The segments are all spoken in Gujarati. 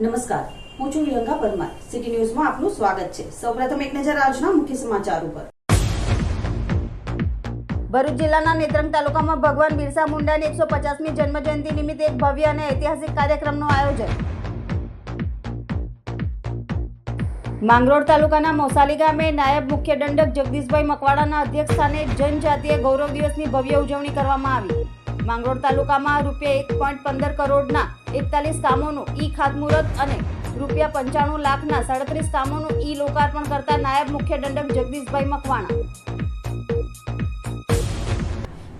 નમસ્કાર. હું છું યંગા પરમાર. સિટી ન્યૂઝમાં આપનું સ્વાગત છે. સૌપ્રથમ એક નજર આજના મુખ્ય સમાચાર ઉપર. ભરૂચ જિલ્લાના નેત્રંગ તાલુકામાં ભગવાન બિરસા મુંડાની એકસો પચાસમી જન્મજયંતિ નિમિત્તે એક ભવ્ય અને ઐતિહાસિક કાર્યક્રમનું આયોજન. માંગરોળ તાલુકાના મોસાલી ગામે નાયબ મુખ્ય દંડક જગદીશભાઈ મકવાડાના અધ્યક્ષ સ્થાને જનજાતીય ગૌરવ દિવસની ભવ્ય ઉજવણી કરવામાં આવી. માંગરોળ તાલુકામાં રૂપિયા એક પોઈન્ટ પંદર કરોડના એકતાલીસ કામોનું ઈ ખાતમુહૂર્ત અને રૂપિયા પંચાણું લાખના સાડત્રીસ કામોનું ઈ લોકાર્પણ કરતા નાયબ મુખ્ય દંડક જગદીશભાઈ મકવાણા.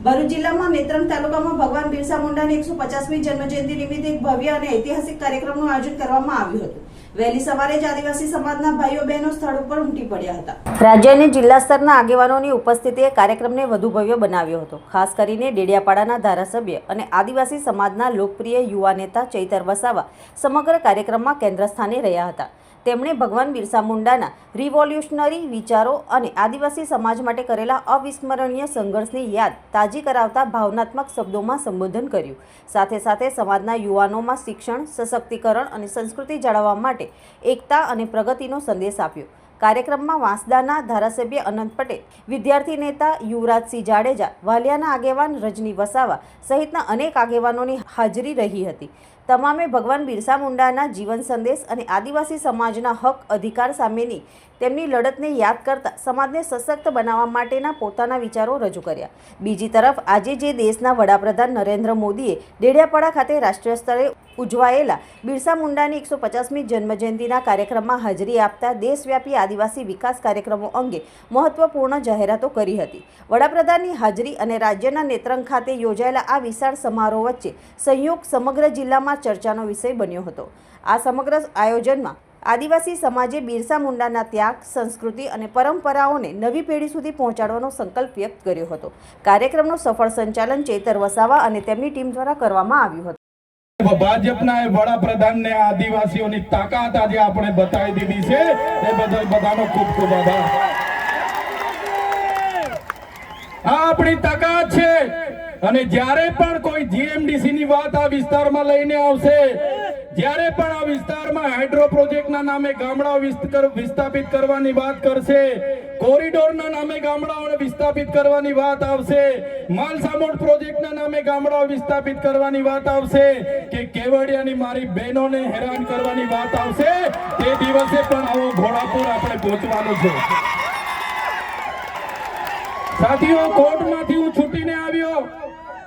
ભરૂચ જિલ્લામાં નેત્રંગ તાલુકામાં ભગવાન બિરસા મુંડાની એકસો પચાસમી જન્મજયંતિ નિમિત્તે એક ભવ્ય અને ઐતિહાસિક કાર્યક્રમનું આયોજન કરવામાં આવ્યું હતું. વહેલી સવારે જ આદિવાસી સમાજના ભાઈઓ બહેનો સ્થળ ઉપર ઉમટી પડ્યા હતા. રાજ્ય અને જિલ્લા સ્તરના આગેવાનોની ઉપસ્થિતિએ કાર્યક્રમને વધુ ભવ્ય બનાવ્યો હતો. ખાસ કરીને ડેડિયાપાડાના ધારાસભ્ય અને આદિવાસી સમાજના લોકપ્રિય યુવા નેતા ચૈતર વસાવા સમગ્ર કાર્યક્રમમાં કેન્દ્ર સ્થાને રહ્યા હતા. તેમણે ભગવાન બિરસા મુંડાના રિવોલ્યુશનરી વિચારો અને આદિવાસી સમાજ માટે કરેલા અવિસ્મરણીય સંઘર્ષની યાદ તાજી કરાવતા ભાવનાત્મક શબ્દોમાં સંબોધન કર્યું. સાથે સાથે સમાજના યુવાનોમાં શિક્ષણ, સશક્તિકરણ અને સંસ્કૃતિ જાળવવા માટે એકતા અને પ્રગતિનો સંદેશ આપ્યો. કાર્યક્રમમાં વાંસદાના ધારાસભ્ય અનંત પટેલ, વિદ્યાર્થી નેતા યુવરાજસિંહ જાડેજા, વાલિયાના આગેવાન રજની વસાવા સહિતના અનેક આગેવાનોની હાજરી રહી હતી. તમામે ભગવાન બિરસા મુંડાના જીવન સંદેશ અને આદિવાસી સમાજના હક અધિકાર સામેની તેમની લડતને યાદ કરતા સમાજને સશક્ત બનાવવા માટેના પોતાના વિચારો રજૂ કર્યા. બીજી તરફ આજે જે દેશના વડાપ્રધાન નરેન્દ્ર મોદીએ ડેડિયાપાડા ખાતે રાષ્ટ્રીય સ્તરે ઉજવાયેલા બિરસા મુંડાની એકસો પચાસમી જન્મજયંતિના કાર્યક્રમમાં હાજરી આપતા દેશવ્યાપી આદિવાસી વિકાસ કાર્યક્રમો અંગે મહત્વપૂર્ણ જાહેરાતો કરી હતી. વડાપ્રધાનની હાજરી અને રાજ્યના નેત્રંગ ખાતે યોજાયેલા આ વિશાળ સમારોહ વચ્ચે સંયોગ સમગ્ર જિલ્લામાં ચર્ચાનો વિષય બન્યો હતો. આ સમગ્ર આયોજનમાં આદિવાસી સમાજે બિરસા મુંડાના ત્યાગ, સંસ્કૃતિ અને પરંપરાઓને નવી પેઢી સુધી પહોંચાડવાનો સંકલ્પ વ્યક્ત કર્યો હતો. કાર્યક્રમનું સફળ સંચાલન ચેતર વસાવા અને તેમની ટીમ દ્વારા કરવામાં આવ્યું હતું. ભાજપના વડાપ્રધાનને આદિવાસીઓની તાકાત આજે આપણે બતાવી દીધી છે. એ બદલ બધાનો ખૂબ ખૂબ આભાર. આ આપણી તાકાત છે. અને જ્યારે પણ કોઈ જીએમડીસી ની વાત આ વિસ્તારમાં લઈને આવશે જ્યારે પણ આ વિસ્તારમાં હાઇડ્રો પ્રોજેક્ટના નામે ગામડાઓ વિસ્થાપિત કરવાની વાત કરશે, કોરિડોરના નામે ગામડાઓને વિસ્થાપિત કરવાની વાત આવશે માલસામોડ પ્રોજેક્ટના નામે ગામડાઓ વિસ્થાપિત કરવાની વાત આવશે, કે કેવડિયાની મારી બહેનોને હેરાન કરવાની વાત આવશે, તે દિવસે પણ આવો ઘોડાપુર આપણે પહોંચવાનું છે. સાથીઓ, કોર્ટમાંથી હું છૂટીને આવ્યો.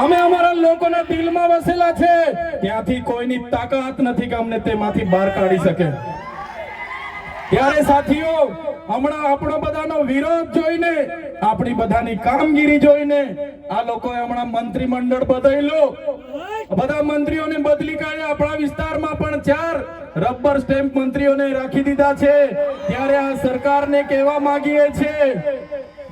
અમે અમારા લોકોના દિલમાં વસેલા છે. ત્યાંથી કોઈની તાકાત નથી કે અમને તેમાંથી બહાર કાઢી શકે. ત્યારે સાથીઓ, હમણાં આપણો બધાનો વિરોધ જોઈને, આપણી બધાની કામગીરી જોઈને, આ લોકોએ હમણાં મંત્રીમંડળ બદલ્યું. બધા મંત્રીઓને બદલી કાઢ્યા. આપણા વિસ્તારમાં પણ ચાર રબર સ્ટેમ્પ મંત્રીઓને રાખી દીધા છે. ત્યારે આ સરકારને કહેવા માંગીએ છીએ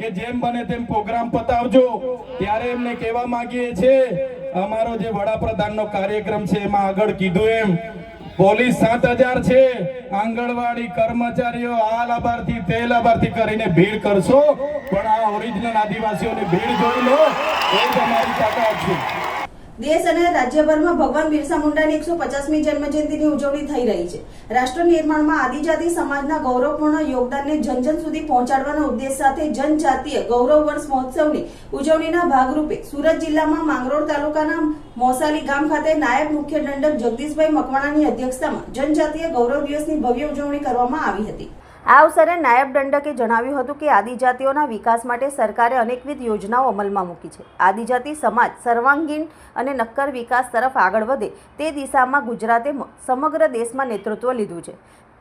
કે જેમ બને તેમ પ્રોગ્રામ પતાવજો. ત્યારે એમને કહેવા માંગીએ છે અમારો જે વડાપ્રધાનનો કાર્યક્રમ છે, એમાં આગળ કીધું એમ. પોલીસ સાત હજાર છે. આંગણવાડી કર્મચારીઓ આ લાભાર્થી, તે લાભાર્થી કરીને ભીડ કરશો. પણ આ ઓરિજિનલ આદિવાસીઓની ભીડ જોઈ લો, એ તમારી તાકાત છે. દેશ અને રાજ્યભરમાં ભગવાન બિરસા મુંડાની એકસો પચાસમી જન્મજયંતિની ઉજવણી થઈ રહી છે. રાષ્ટ્ર નિર્માણમાં આદિજાતિ સમાજના ગૌરવપૂર્ણ યોગદાનને જન જન સુધી પહોંચાડવાના ઉદ્દેશ સાથે જનજાતીય ગૌરવ વર્ષ મહોત્સવની ઉજવણીના ભાગરૂપે સુરત જિલ્લામાં માંગરોળ તાલુકાના મોસાલી ગામ ખાતે નાયબ મુખ્ય દંડક જગદીશભાઈ મકવાણાની અધ્યક્ષતામાં જનજાતીય ગૌરવ દિવસની ભવ્ય ઉજવણી કરવામાં આવી હતી. આ અવસરે નાયબ દંડકે જણાવ્યું હતું કે આદિજાતિઓના વિકાસ માટે સરકારે અનેકવિધ યોજનાઓ અમલમાં મૂકી છે. આદિજાતિ સમાજ સર્વાંગીણ અને નક્કર વિકાસ તરફ આગળ વધે તે દિશામાં ગુજરાતે સમગ્ર દેશમાં નેતૃત્વ લીધું છે.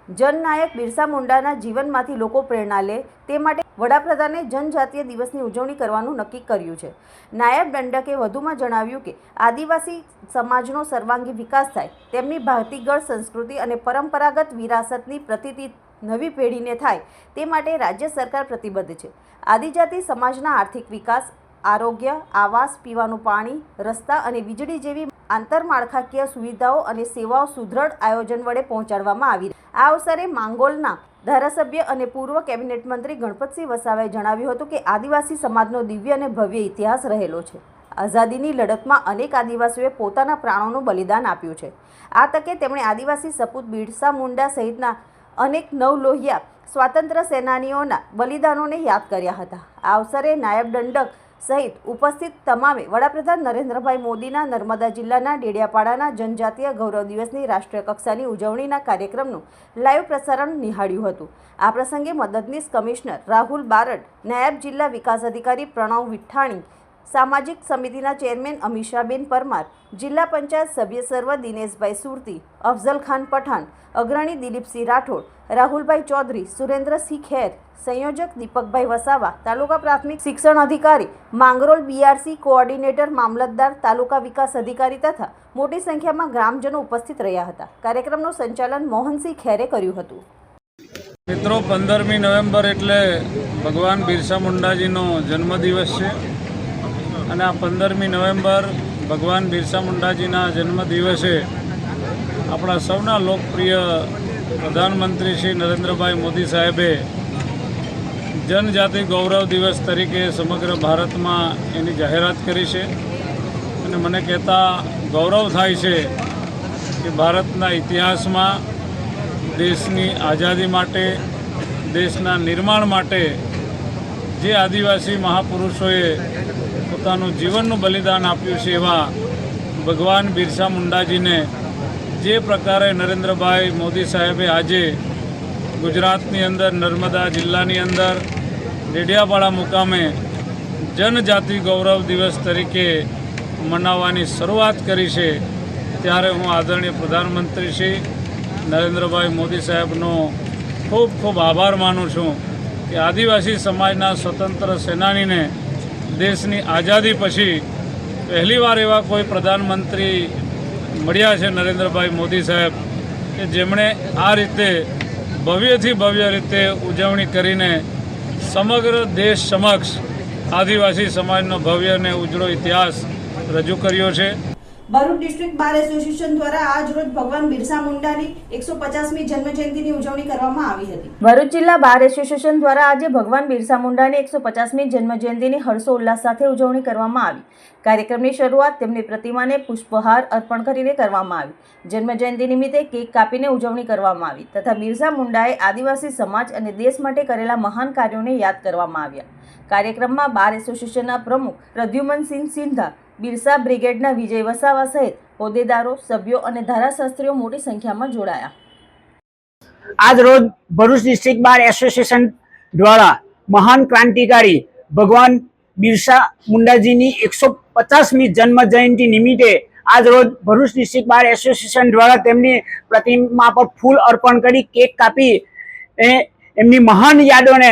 જનનાયક બિરસા મુંડાના જીવનમાંથી લોકો પ્રેરણા લે તે માટે વડાપ્રધાને જનજાતીય દિવસની ઉજવણી કરવાનું નક્કી કર્યું છે. નાયબ દંડકે વધુમાં જણાવ્યું કે આદિવાસી સમાજનો સર્વાંગી વિકાસ થાય, તેમની ભારતીગળ સંસ્કૃતિ અને પરંપરાગત વિરાસતની પ્રતીતિ નવી પેઢીને થાય તે માટે રાજ્ય સરકાર પ્રતિબદ્ધ છે. આદિજાતિ સમાજના આર્થિક વિકાસ, આરોગ્ય, આવાસ, પીવાનું પાણી, રસ્તા અને વીજળી જેવી આંતરમાળખાકીય સુવિધાઓ અને સેવાઓ સુદૃઢ આયોજન વડે પહોંચાડવામાં આવી આ અવસરે માંગોલના ધારાસભ્ય અને પૂર્વ કેબિનેટ મંત્રી ગણપતસિંહ વસાવાએ જણાવ્યું હતું કે આદિવાસી સમાજનો દિવ્ય અને ભવ્ય ઇતિહાસ રહેલો છે. આઝાદીની લડતમાં અનેક આદિવાસીઓએ પોતાના પ્રાણોનું બલિદાન આપ્યું છે. આ તકે તેમણે આદિવાસી સપૂત બિરસા મુંડા સહિતના અનેક નવલોહિયા સ્વાતંત્ર્ય સેનાનીઓના બલિદાનોને યાદ કર્યા હતા. આ અવસરે નાયબ દંડક સહિત ઉપસ્થિત તમામે વડાપ્રધાન નરેન્દ્રભાઈ મોદીના નર્મદા જિલ્લાના ડેડિયાપાડાના જનજાતીય ગૌરવ દિવસની રાષ્ટ્રીય કક્ષાની ઉજવણીના કાર્યક્રમનું લાઈવ પ્રસારણ નિહાળ્યું હતું. આ પ્રસંગે મદદનીશ કમિશનર રાહુલ બારડ, નાયબ જિલ્લા વિકાસ અધિકારી પ્રણવ વિઠ્ઠાણી સામાજિક સમિતિના ચેરમેન અમીષાબેન પરમાર, જિલ્લા પંચાયત સભ્ય સર્વ દિનેશભાઈ સુરતી, અફઝલ ખાન પઠાણ, અગ્રણી દિલીપસિંહ રાઠોડ, રાહુલભાઈ ચૌધરી, સુરેન્દ્રસિંહ ખેર, સંયોજક દીપકભાઈ વસાવા, તાલુકા પ્રાથમિક શિક્ષણ અધિકારી, માંગરોલ બીઆરસી કોઓર્ડિનેટર, મામલતદાર, તાલુકા વિકાસ અધિકારી તથા મોટી સંખ્યામાં ગ્રામજનો ઉપસ્થિત રહ્યા હતા. કાર્યક્રમનું સંચાલન મોહનસિંહ ખેરે કર્યું હતું. મિત્રો, પંદરમી નવેમ્બર એટલે ભગવાન બિરસા મુંડાજીનો જન્મદિવસ છે. અને આ પંદરમી નવેમ્બર ભગવાન બિરસા મુંડાજીના જન્મદિવસે આપણા સૌના લોકપ્રિય પ્રધાનમંત્રી શ્રી નરેન્દ્રભાઈ મોદી સાહેબે જનજાતિ ગૌરવ દિવસ તરીકે સમગ્ર ભારતમાં એની જાહેરાત કરી છે. અને મને કહેતા ગૌરવ થાય છે કે ભારતના ઇતિહાસમાં દેશની આઝાદી માટે, દેશના નિર્માણ માટે જે આદિવાસી મહાપુરુષોએ પોતાનું જીવનનું બલિદાન આપ્યું છે એવા ભગવાન બિરસા મુંડાજીને જે પ્રકારે નરેન્દ્રભાઈ મોદી સાહેબે આજે ગુજરાતની અંદર, નર્મદા જિલ્લાની અંદર, ડેડિયાપાડા મુકામે જનજાતિ ગૌરવ દિવસ તરીકે મનાવવાની શરૂઆત કરી છે. ત્યારે હું આદરણીય પ્રધાનમંત્રી શ્રી નરેન્દ્રભાઈ મોદી સાહેબનો ખૂબ ખૂબ આભાર માનું છું કે આદિવાસી સમાજના સ્વતંત્ર સેનાનીને દેશની આઝાદી પછી પહેલીવાર એવા કોઈ પ્રધાનમંત્રી મળ્યા છે નરેન્દ્રભાઈ મોદી સાહેબ કે જેમણે આ રીતે ભવ્યથી ભવ્ય રીતે ઉજવણી કરીને સમગ્ર દેશ સમક્ષ આદિવાસી સમાજનો ભવ્ય અને ઉજળો ઇતિહાસ રજૂ કર્યો છે. ભરૂચ ડિસ્ટ્રિક્ટ બાર એસોસિએશન દ્વારા આજ રોજ ભગવાન બિરસા મુંડાની એકસો પચાસમી જન્મજયંતિની ઉજવણી કરવામાં આવી હતી. ભરૂચ જિલ્લા બાર એસોસિએશન દ્વારા આજે ભગવાન બિરસા મુંડાની એકસો પચાસમી જન્મજયંતિની હર્ષોલ્લાસ સાથે ઉજવણી કરવામાં આવી. કાર્યક્રમની શરૂઆત તેમની પ્રતિમાને પુષ્પહાર અર્પણ કરીને કરવામાં આવી. જન્મજયંતિ નિમિત્તે કેક કાપીને ઉજવણી કરવામાં આવી તથા બિરસા મુંડાએ આદિવાસી સમાજ અને દેશ માટે કરેલા મહાન કાર્યોને યાદ કરવામાં આવ્યા. કાર્યક્રમમાં બાર એસોસિએશનના પ્રમુખ પ્રદ્યુમનસિંહ સિંધા બિરસા બ્રિગેડના વિજય વસાવા સહિત હોદ્દેદારો, સભ્યો અને ધારાશાસ્ત્રીઓ મોટી સંખ્યામાં જોડાયા. આજ રોજ ભરૂચ ડિસ્ટ્રિક્ટ બાર એસોસિએશન દ્વારા મહાન ક્રાંતિકારી ભગવાન બિરસા મુંડાજીની એકસો પચાસમી જન્મ જયંતિ નિમિત્તે આજ રોજ ભરૂચ ડિસ્ટ્રિક્ટ બાર એસોસિએશન દ્વારા તેમની પ્રતિમા પર ફૂલ અર્પણ કરી કેક કાપી એ એમની મહાન યાદોને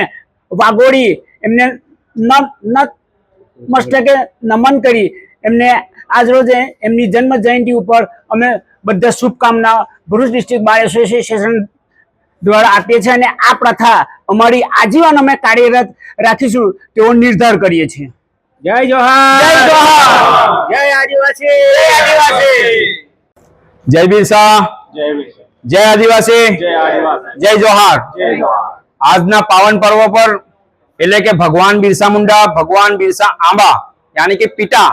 વાગોળી એમને ન મસ્તકે નમન કરી એમને આજ રોજ એમની જન્મ જયંતિ ઉપર અમે બધા શુભકામના ભરૂચ ડિસ્ટ્રિક્ટ બાર એસોસિએશન દ્વારા આપીએ છીએ અને આ પ્રથા અમારી આજીવન અમે કાર્યરત રાખીશું તેવો નિર્ધાર કરીએ છીએ. જય જોહાર જય જોહાર જય આદિવાસી! જય આદિવાસી! જય બિરસા! જય વિશ્વ જય આદિવાસી! જય જોહાર! આજના પાવન પર્વ પર એટલે કે ભગવાન બિરસા મુંડા ભગવાન બિરસા આંબા યાની કે પિતા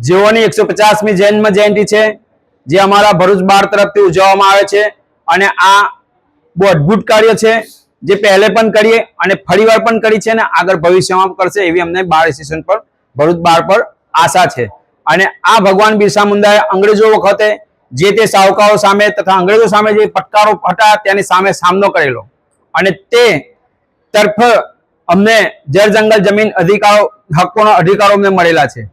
જેઓની એકસો પચાસમી જન્મ જયંતિ છે, જે અમારા ભરૂચ બાર તરફથી ઉજવવામાં આવે છે. અને આ બહુ અદ્ભુત કાર્ય છે, જે પહેલે પણ કરીએ અને ફરીવાર પણ કરી છે અને આગળ ભવિષ્યમાં કરશે એવી અમને બાર એસોસિએશન પર, ભરૂચ બાર પર આશા છે. અને આ ભગવાન બિરસા મુંડાએ અંગ્રેજો વખતે જે તે સાહુકારો સામે તથા અંગ્રેજો સામે જે પડકારો હતા તેની સામે સામનો કરેલો. અને તે તરફ અમને જળ જંગલ જમીન અધિકારો હકોના અધિકારો અમને મળેલા છે.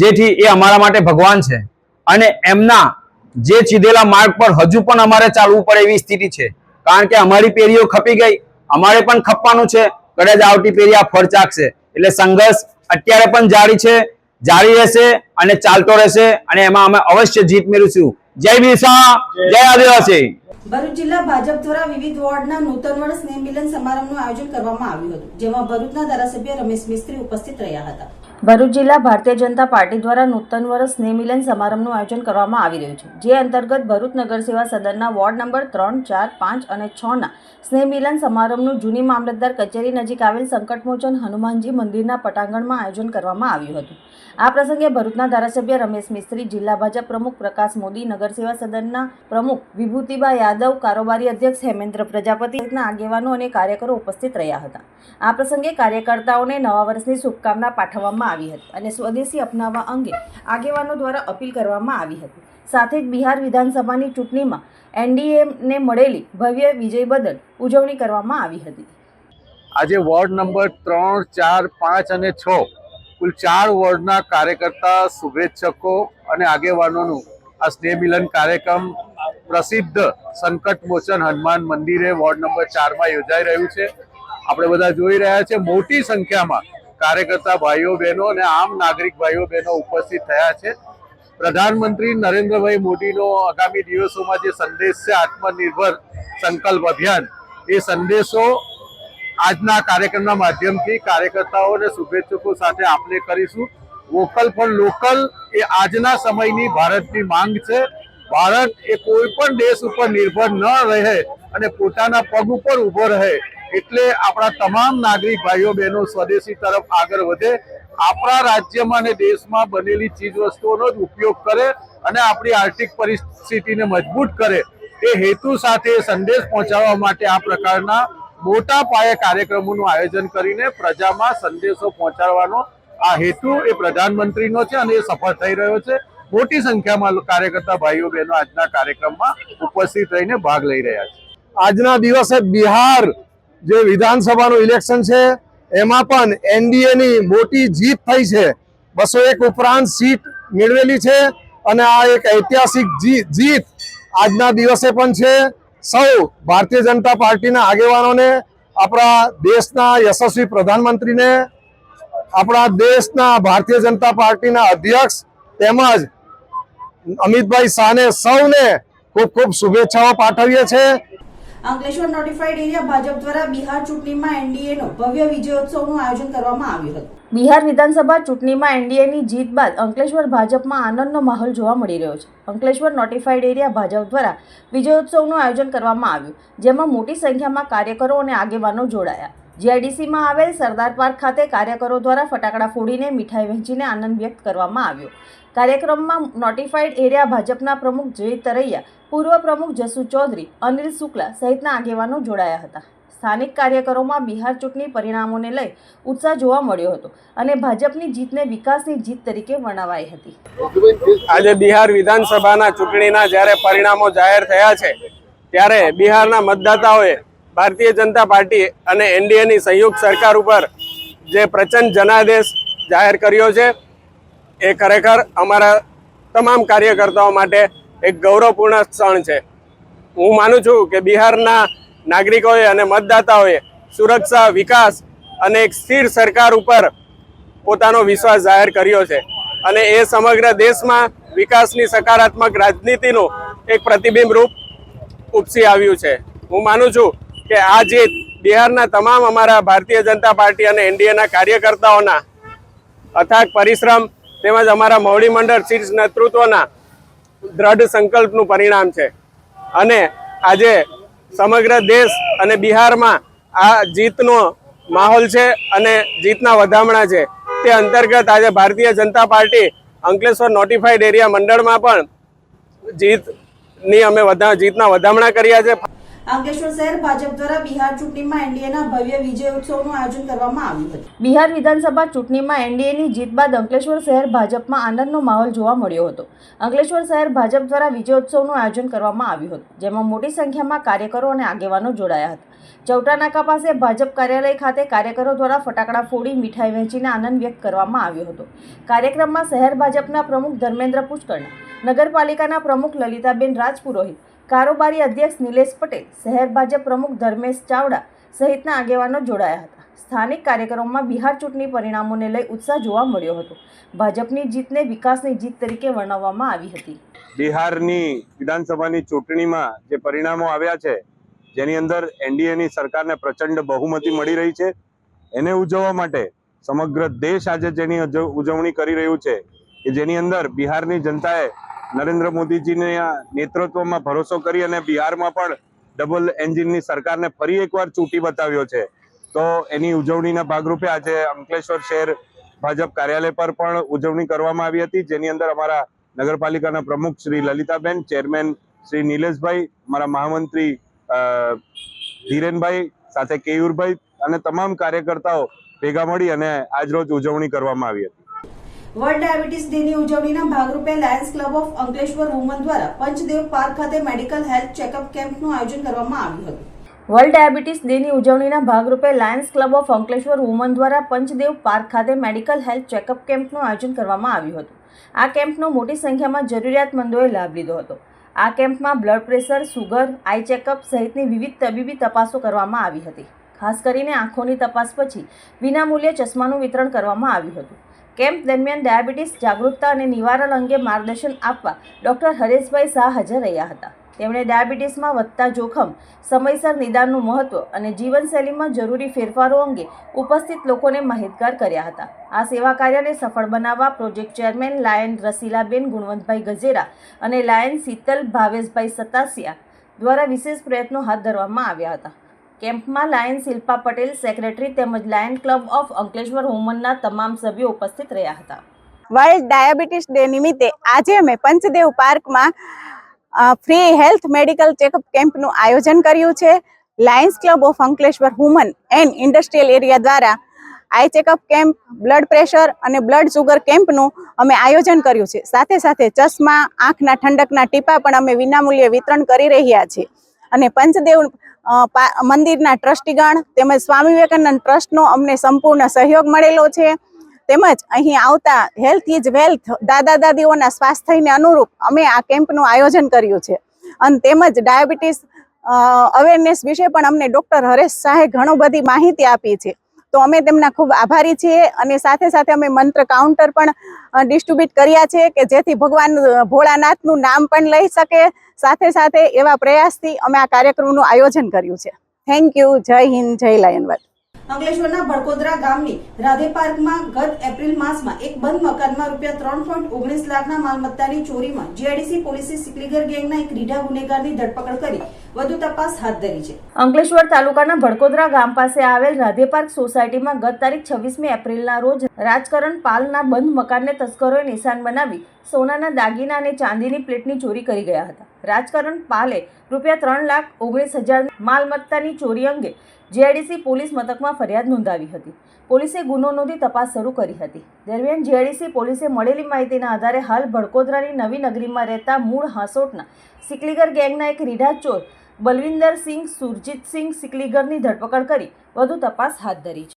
જેથી એ અમારા માટે ભગવાન છે. અને એમના જે ચીધેલા માર્ગ પર હજુ પણ અમારે ચાલવું પડે એવી સ્થિતિ છે. કારણ કે અમારી પેઢીઓ ખપી ગઈ, અમારે પણ ખપવાનું છે. કદાચ આવતી પેઢી આ ફળ ચાકશે એટલે સંઘર્ષ અત્યારે પણ જારી છે, જારી રહેશે અને ચાલતો રહેશે અને એમાં અમે અવશ્ય જીત મેળવીશું. જય બિરસા, જય આદિવાસી. ભરૂચ જિલ્લા ભાજપ દ્વારા વિવિધ વોર્ડના નૂતન વર્ષ સ્નેહ મિલન સમારંભનું આયોજન કરવામાં આવ્યું હતું, જેમાં ભરૂચના ધારાસભ્ય રમેશ મિસ્ત્રી ઉપસ્થિત રહ્યા હતા. ભરૂચ જિલ્લા ભારતીય જનતા પાર્ટી દ્વારા નૂતન વર્ષ સ્નેહમિલન સમારંભનું આયોજન કરવામાં આવી રહ્યું છે, જે અંતર્ગત ભરૂચ નગરસેવા સદનના વોર્ડ નંબર ત્રણ, ચાર, પાંચ અને છના સ્નેહમિલન સમારંભનું જૂની મામલતદાર કચેરી નજીક આવેલ સંકટમોચન હનુમાનજી મંદિરના પટાંગણમાં આયોજન કરવામાં આવ્યું હતું. આ પ્રસંગે ભરૂચના ધારાસભ્ય રમેશ મિસ્ત્રી, જિલ્લા ભાજપ પ્રમુખ પ્રકાશ મોદી, નગરસેવા સદનના પ્રમુખ વિભૂતિબા યાદવ, કારોબારી અધ્યક્ષ હેમેન્દ્ર પ્રજાપતિ સહિતના આગેવાનો અને કાર્યકરો ઉપસ્થિત રહ્યા હતા. આ પ્રસંગે કાર્યકર્તાઓને નવા વર્ષની શુભકામના પાઠવવામાં આવી હતી અને સ્વદેશી અપનાવવા અંગે આગેવાનો દ્વારા અપીલ કરવામાં આવી હતી. સાથે જ બિહાર વિધાનસભાની ચૂંટણીમાં એનડીએને મળેલી ભવ્ય વિજય બદલ ઉજવણી કરવામાં આવી હતી. આજે વોર્ડ નંબર ત્રણ, ચાર, પાંચ અને છ કુલ ચાર વોર્ડના કાર્યકર્તા, શુભેચ્છકો અને આગેવાનોનું આ સ્નેહ મિલન કાર્યક્રમ પ્રસિદ્ધ સંકટ મોચન હનુમાન મંદિરે વોર્ડ નંબર ચારમાં યોજાઈ રહ્યું છે. આપણે બધા જોઈ રહ્યા છે મોટી સંખ્યામાં કાર્યકર્તા ભાઈઓ બહેનો અને આમ નાગરિક ભાઈઓ બહેનો ઉપસ્થિત થયા છે. પ્રધાનમંત્રી નરેન્દ્રભાઈ મોદીનો આગામી દિવસોમાં જે સંદેશ છે, આત્મનિર્ભર સંકલ્પ અભિયાન, એ સંદેશો આજના કાર્યક્રમના માધ્યમથી કાર્યકર્તાઓ અને શુભેચ્છકો સાથે આપણે કરીશું. વોકલ ફોર લોકલ એ આજના સમયની ભારતની માંગ છે. ભારત એ કોઈ પણ દેશ ઉપર નિર્ભર ન રહે અને પોતાના પગ ઉપર ઊભો રહે એટલે આપણા તમામ નાગરિક ભાઈઓ, બહેનો, સ્વદેશી તરફ આગળ વધે, આપણા રાજ્યમાં અને દેશમાં બનેલી ચીજ વસ્તુઓનો જ ઉપયોગ કરે અને આપણી આર્થિક પરિસ્થિતિને મજબૂત કરે. એ હેતુ સાથે સંદેશ પહોંચાડવા માટે આ પ્રકારના મોટા પાયે કાર્યક્રમોનું આયોજન કરીને પ્રજામાં સંદેશો પહોંચાડવાનો આ હેતુ એ પ્રધાનમંત્રીનો છે અને એ સફળ થઈ રહ્યો છે. મોટી સંખ્યામાં કાર્યકર્તા ભાઈઓ, બહેનો આજના કાર્યક્રમમાં ઉપસ્થિત રહીને ભાગ લઈ રહ્યા છે. આજના દિવસે બિહાર જે વિધાનસભાનું ઇલેક્શન છે, એમાં પણ એનડીએ ની મોટી જીત થઈ છે. બસો એક ઉપરાંત સીટ મેળવેલી છે અને આ એક ઐતિહાસિક જીત આજના દિવસે પણ છે. સૌ ભારતીય જનતા પાર્ટીના આગેવાનોને, આપણા દેશના યશસ્વી પ્રધાનમંત્રીને, આપણા દેશના ભારતીય જનતા પાર્ટીના અધ્યક્ષ તેમજ અમિતભાઈ શાહને સૌને ખૂબ ખૂબ શુભેચ્છાઓ પાઠવીએ છીએ. અંકલેશ્વર નોટિફાઈડ એરિયા ભાજપ દ્વારા બિહાર ચૂંટણીમાં એનડીએનો ભવ્ય વિજયોત્સવનું આયોજન કરવામાં આવ્યું હતું. બિહાર વિધાનસભા ચૂંટણીમાં એનડીએની જીત બાદ અંકલેશ્વર ભાજપમાં આનંદનો માહોલ જોવા મળી રહ્યો છે. અંકલેશ્વર નોટિફાઈડ એરિયા ભાજપ દ્વારા વિજયોત્સવનું આયોજન કરવામાં આવ્યું, જેમાં મોટી સંખ્યામાં કાર્યકરો અને આગેવાનો જોડાયા. જીઆઈડીસીમાં આવેલ સરદાર પાર્ક ખાતે કાર્યકરો દ્વારા ફટાકડા ફોડીને મીઠાઈ વહેંચીને આનંદ વ્યક્ત કરવામાં આવ્યો. કાર્યક્રમમાં નોટિફાઈડ એરિયા ભાજપના પ્રમુખ જય તરૈયા, પૂર્વ પ્રમુખ જસુ ચૌધરી, અનિલ શુક્લા સહિતના આગેવાનો જોડાયા હતા. સ્થાનિક કાર્યકરોમાં બિહાર ચૂંટણી પરિણામોને લઈ ઉત્સાહ જોવા મળ્યો હતો અને ભાજપની જીતને વિકાસની જીત તરીકે વર્ણવાઈ હતી. આજે બિહાર વિધાનસભાના ચૂંટણીના જ્યારે પરિણામો જાહેર થયા છે, ત્યારે બિહારના મતદાતાઓએ ભારતીય જનતા પાર્ટી અને એનડીએની સંયુક્ત સરકાર ઉપર જે પ્રચંડ જનાદેશ જાહેર કર્યો છે, એ ખરેખર અમારા તમામ કાર્યકર્તાઓ માટે એક ગૌરવપૂર્ણ ક્ષણ છે. હું માનું છું કે બિહારના નાગરિકોએ અને મતદાતાઓએ સુરક્ષા, વિકાસ અને એક સ્થિર સરકાર ઉપર પોતાનો વિશ્વાસ જાહેર કર્યો છે અને એ સમગ્ર દેશમાં વિકાસની સકારાત્મક રાજનીતિનું એક પ્રતિબિંબ રૂપ ઉપસી આવ્યું છે. હું માનું છું કે આ જીત બિહારના તમામ અમારા ભારતીય જનતા પાર્ટી અને એનડીએના કાર્યકર્તાઓના અથાગ પરિશ્રમ તેમજ અમારા મોવડી મંડળ શીર્ષ નેતૃત્વના દ્રઢ સંકલ્પનું પરિણામ છે. અને આજે સમગ્ર દેશ અને બિહારમાં આ જીતનો માહોલ છે અને જીતના વધામણા છે. તે અંતર્ગત આજે Bharatiya Janata party Ankleshwar notified area મંડળમાં પણ જીતની અમે વધા, જીતના વધામણા કર્યા છે. અંકલેશ્વર શહેર ભાજપ દ્વારા બિહાર ચૂંટણીમાં એનડીએના ભવ્ય વિજય ઉત્સવનું આયોજન કરવામાં આવ્યું બિહાર વિધાનસભા ચૂંટણીમાં એનડીએની જીત બાદ અંકલેશ્વર શહેર ભાજપમાં આનંદનો માહોલ જોવા મળ્યો હતો. અંકલેશ્વર શહેર ભાજપ દ્વારા વિજયોત્સવનું આયોજન કરવામાં આવ્યું હતું, જેમાં મોટી સંખ્યામાં કાર્યકરો અને આગેવાનો જોડાયા હતા. ચૌટાનાકા પાસે ભાજપ કાર્યાલય ખાતે કાર્યકરો દ્વારા ફટાકડા ફોડી, મીઠાઈ વહેંચીને આનંદ વ્યક્ત કરવામાં આવ્યો હતો. કાર્યક્રમમાં શહેર ભાજપના પ્રમુખ ધર્મેન્દ્ર પુષ્કરના, નગરપાલિકાના પ્રમુખ લલિતાબેન રાજપુરોહિત કારોબારી અધ્યક્ષ નિલેશ પટેલ, શહેર ભાજપ પ્રમુખ ધર્મેશ ચાવડા સહિતના આગેવાનો જોડાયા હતા. સ્થાનિક કાર્યક્રમોમાં બિહાર ચૂંટણી પરિણામોને લઈ ઉત્સાહ જોવા મળ્યો હતો. ભાજપની જીતને વિકાસની જીત તરીકે વર્ણવવામાં આવી હતી. બિહારની વિધાનસભાની ચૂંટણીમાં જે પરિણામો આવ્યા છે, જેની અંદર એનડીએની સરકારને પ્રચંડ બહુમતી મળી રહી છે. એને ઉજવવા માટે સમગ્ર દેશ આજે જેની ઉજવણી કરી રહ્યું છે, કે જેની અંદર બિહારની જનતાએ નરેન્દ્ર મોદીજીના નેતૃત્વમાં ભરોસો કરી અને બિહારમાં પણ ડબલ એન્જિનની સરકારને ફરી એકવાર ચૂંટી બતાવ્યો છે. તો એની ઉજવણીના ભાગરૂપે આજે અંકલેશ્વર શહેર ભાજપ કાર્યાલય પર પણ ઉજવણી કરવામાં આવી હતી, જેની અંદર અમારા નગરપાલિકાના પ્રમુખ શ્રી લલિતાબેન, ચેરમેન શ્રી નિલેશભાઈ, અમારા મહામંત્રી ધીરેનભાઈ, સાથે કેયુરભાઈ અને તમામ કાર્યકર્તાઓ ભેગા મળી અને આજરોજ ઉજવણી કરવામાં આવી હતી. વર્લ્ડ ડાયાબિટીસ ડેની ઉજવણીના ભાગરૂપે lions club of Ankleshwar woman દ્વારા પંચદેવ પાર્ક ખાતે મેડિકલ હેલ્થ ચેકઅપ કેમ્પનું આયોજન કરવામાં આવ્યું હતું. વર્લ્ડ ડાયાબિટીસ ડેની ઉજવણીના ભાગરૂપે lions club of Ankleshwar woman દ્વારા પંચદેવ પાર્ક ખાતે મેડિકલ હેલ્થ ચેકઅપ કેમ્પનું આયોજન કરવામાં આવ્યું હતું. આ કેમ્પનો મોટી સંખ્યામાં જરૂરિયાતમંદોએ લાભ લીધો હતો. આ કેમ્પમાં blood pressure, sugar, eye checkup સહિતની વિવિધ તબીબી તપાસો કરવામાં આવી હતી. ખાસ કરીને આંખોની તપાસ પછી વિનામૂલ્યે ચશ્માનું વિતરણ કરવામાં આવ્યું હતું. કેમ્પ દરમિયાન ડાયાબિટીસ જાગૃતતા અને નિવારણ અંગે માર્ગદર્શન આપવા ડૉક્ટર હરેશભાઈ શાહ હાજર રહ્યા હતા. તેમણે ડાયાબિટીસમાં વધતા જોખમ, સમયસર નિદાનનું મહત્વ અને જીવનશૈલીમાં જરૂરી ફેરફારો અંગે ઉપસ્થિત લોકોને માહિતગાર કર્યા હતા. આ સેવા કાર્યને સફળ બનાવવા project chairman lion Rasilaben, Gunvantbhai Gajera અને લાયન શીતલ ભાવેશભાઈ સતાસિયા દ્વારા વિશેષ પ્રયત્નો હાથ ધરવામાં આવ્યા હતા. કેમ્પમાં લાયન શિલ્પા પટેલ, સેક્રેટરી તેમજ લાયન ક્લબ ઓફ અંકલેશ્વર વુમનના તમામ સભ્યો ઉપસ્થિત રહ્યા હતા. વર્લ્ડ ડાયાબિટીસ ડે નિમિત્તે આજે અમે પંચદેવ પાર્કમાં ફ્રી હેલ્થ મેડિકલ ચેકઅપ કેમ્પનું આયોજન કર્યું છે. Lions club of Ankleshwar woman and industrial area દ્વારા eye checkup camp, blood pressure અને બ્લડ સુગર કેમ્પનું અમે આયોજન કર્યું છે. સાથે સાથે ચશ્મા, આંખના ઠંડકના ટીપા પણ અમે વિનામૂલ્યે વિતરણ કરી રહ્યા છીએ. અને પંચદેવ મંદિરના ટ્રસ્ટીગણ તેમજ સ્વામી વિવેકાનંદ ટ્રસ્ટનો અમને સંપૂર્ણ સહયોગ મળેલો છે. તેમજ અહીં આવતા હેલ્થ ઇઝ વેલ્થ દાદા દાદીઓના સ્વાસ્થ્યને અનુરૂપ અમે આ કેમ્પનું આયોજન કર્યું છે. અને તેમજ ડાયાબિટીસ અવેરનેસ વિશે પણ અમને ડૉક્ટર હરેશ શાહે ઘણો બધી માહિતી આપી છે. તો અમે તેમના ખૂબ આભારી છીએ અને સાથે સાથે અમે મંત્ર કાઉન્ટર પણ ડિસ્ટ્રીબ્યુટ કર્યા છે કે જેથી ભગવાન ભોળાનાથનું નામ પણ લઈ શકે. સાથે સાથે એવા પ્રયાસથી અમે આ કાર્યક્રમનું આયોજન કર્યું છે. થેન્ક યુ જય હિન્દ, જય લાયનવાદ. અંકલેશ્વરના ભડકોદરા ગામની રાધે પાર્કમાં ગત એપ્રિલ માસમાં એક બંધ મકાનમાં રૂપિયા ત્રણ પોઈન્ટ ઓગણીસ લાખના માલમત્તાની ચોરીમાં જીઆઈડીસી પોલીસે સિકલીગર ગેંગના એક રીઢા ગુનેગારની ધરપકડ કરી વધુ તપાસ હાથ ધરી છે. અંકલેશ્વર તાલુકાના ભડકોદરા ગામ પાસે આવેલ રાધે પાર્ક સોસાયટીમાં ગત તારીખ છવ્વીસમી એપ્રિલના રોજ રાજકરણ પાલના બંધ મકાનને તસ્કરોએ નિશાન બનાવી સોનાના દાગીના અને ચાંદીની પ્લેટની ચોરી કરી ગયા હતા. રાજકરણ પાલે રૂપિયા ત્રણ લાખ ઓગણીસ હજાર માલમત્તાની ચોરી અંગે જીઆઈડીસી પોલીસ મથકમાં ફરિયાદ નોંધાવી હતી. પોલીસે ગુનો નોંધી તપાસ શરૂ કરી હતી. દરમિયાન જીઆઈડીસી પોલીસે મળેલી માહિતીના આધારે હાલ ભડકોદરાની નવી નગરીમાં રહેતા મૂળ હાંસોટના સિકલીગર ગેંગના એક રીઢા ચોર બલવિંદર સિંહ સુરજીતસિંહ સિકલીગરની ધરપકડ કરી વધુ તપાસ હાથ ધરી છે.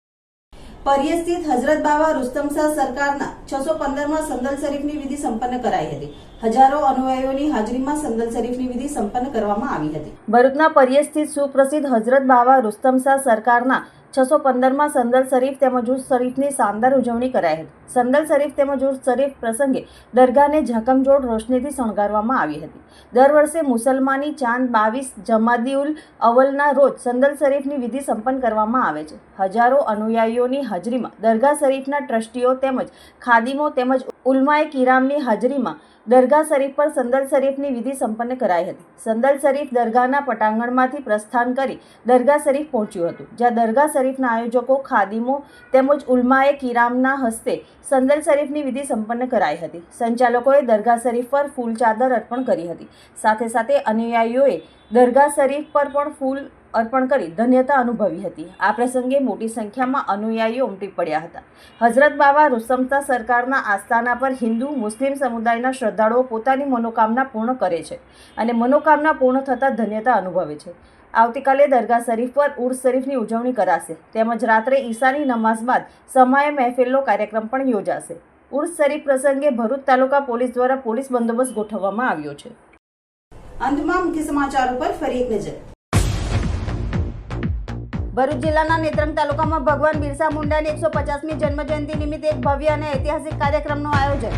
પરિય સ્થિત હઝરત બાબા રુસ્તમશાહ સરકારના છસો પંદરમાં સંદલ શરીફની વિધિ સંપન્ન કરાઈ હતી. હજારો અનુયાયીઓની હાજરીમાં સંદલ શરીફની વિધિ સંપન્ન કરવામાં આવી હતી. ભરૂચના પરિય સ્થિત સુપ્રસિદ્ધ હઝરત બાવા રુસ્તમશાહ સરકારના છસો પંદરમાં સંદલ શરીફ તેમજ ઉર્સ શરીફની શાનદાર ઉજવણી કરાઈ હતી. સંદલ શરીફ તેમજ ઉર્સ શરીફ પ્રસંગે દરગાહને ઝાકમજોડ રોશનીથી શણગારવામાં આવી હતી. દર વર્ષે મુસલમાની ચાંદ બાવીસ જમાદીઉલ અવલના રોજ સંદલ શરીફની વિધિ સંપન્ન કરવામાં આવે છે. હજારો અનુયાયીઓની હાજરીમાં દરગાહ શરીફના ટ્રસ્ટીઓ તેમજ ખાદીમો તેમજ ઉલમાએ કિરામની હાજરીમાં દરગાહ શરીફ પર સંદલ શરીફની વિધિ સંપન્ન કરાઈ હતી. સંદલ શરીફ દરગાહના પટાંગણમાંથી પ્રસ્થાન કરી દરગાહ શરીફ પહોંચ્યું હતું, જ્યાં દરગાહ શરીફના આયોજકો ખાદીમો તેમજ ઉલમાએ કિરામના હસ્તે સંદલ શરીફની વિધિ સંપન્ન કરાઈ હતી. સંચાલકોએ દરગાહ શરીફ પર ફૂલ ચાદર અર્પણ કરી હતી. સાથે સાથે અનુયાયીઓએ દરગાહ શરીફ પર પણ ફૂલ અર્પણ કરી ધન્યતા અનુભવી હતી. આ પ્રસંગે મોટી સંખ્યામાં અનુયાયીઓ ઉમટી પડ્યા હતા. હઝરત બાબા રુસ્તમતા સરકારના આસ્થાના પર હિન્દુ, મુસ્લિમ સમુદાયના શ્રદ્ધાળુઓ પોતાની મનોકામના પૂર્ણ કરે છે અને મનોકામના પૂર્ણ થતાં ધન્યતા અનુભવે છે. આવતીકાલે દરગાહ શરીફ પર ઉર્સ શરીફની ઉજવણી કરાશે. તેમજ રાત્રે ઈશાની નમાઝ બાદ સમાય મહેફિલનો કાર્યક્રમ પણ યોજાશે. ઉર્સ શરીફ પ્રસંગે ભરૂચ તાલુકા પોલીસ દ્વારા પોલીસ બંદોબસ્ત ગોઠવવામાં આવ્યો છે. અંતમાં મુખ્ય સમાચાર ઉપર ફરી એક નજર. ભરૂચ જિલ્લાના નેત્રંગ તાલુકામાં ભગવાન બિરસા મુંડાની એકસો પચાસમી જન્મજયંતિ નિમિત્તે એક ભવ્ય અને ઐતિહાસિક કાર્યક્રમનું આયોજન.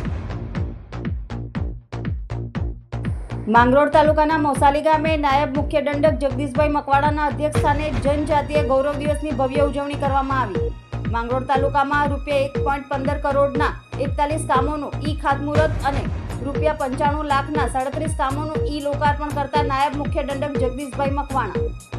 માંગરોળ તાલુકાના મોસાલી ગામે નાયબ મુખ્ય દંડક જગદીશભાઈ મકવાડાના અધ્યક્ષ સ્થાને જનજાતીય ગૌરવ દિવસની ભવ્ય ઉજવણી કરવામાં આવી. માંગરોળ તાલુકામાં રૂપિયા એક પોઈન્ટ પંદર કરોડના એકતાલીસ કામોનું ઈ ખાતમુહૂર્ત અને રૂપિયા પંચાણું લાખના સાડત્રીસ કામોનું ઈ લોકાર્પણ કરતા નાયબ મુખ્ય દંડક જગદીશભાઈ મકવાણા.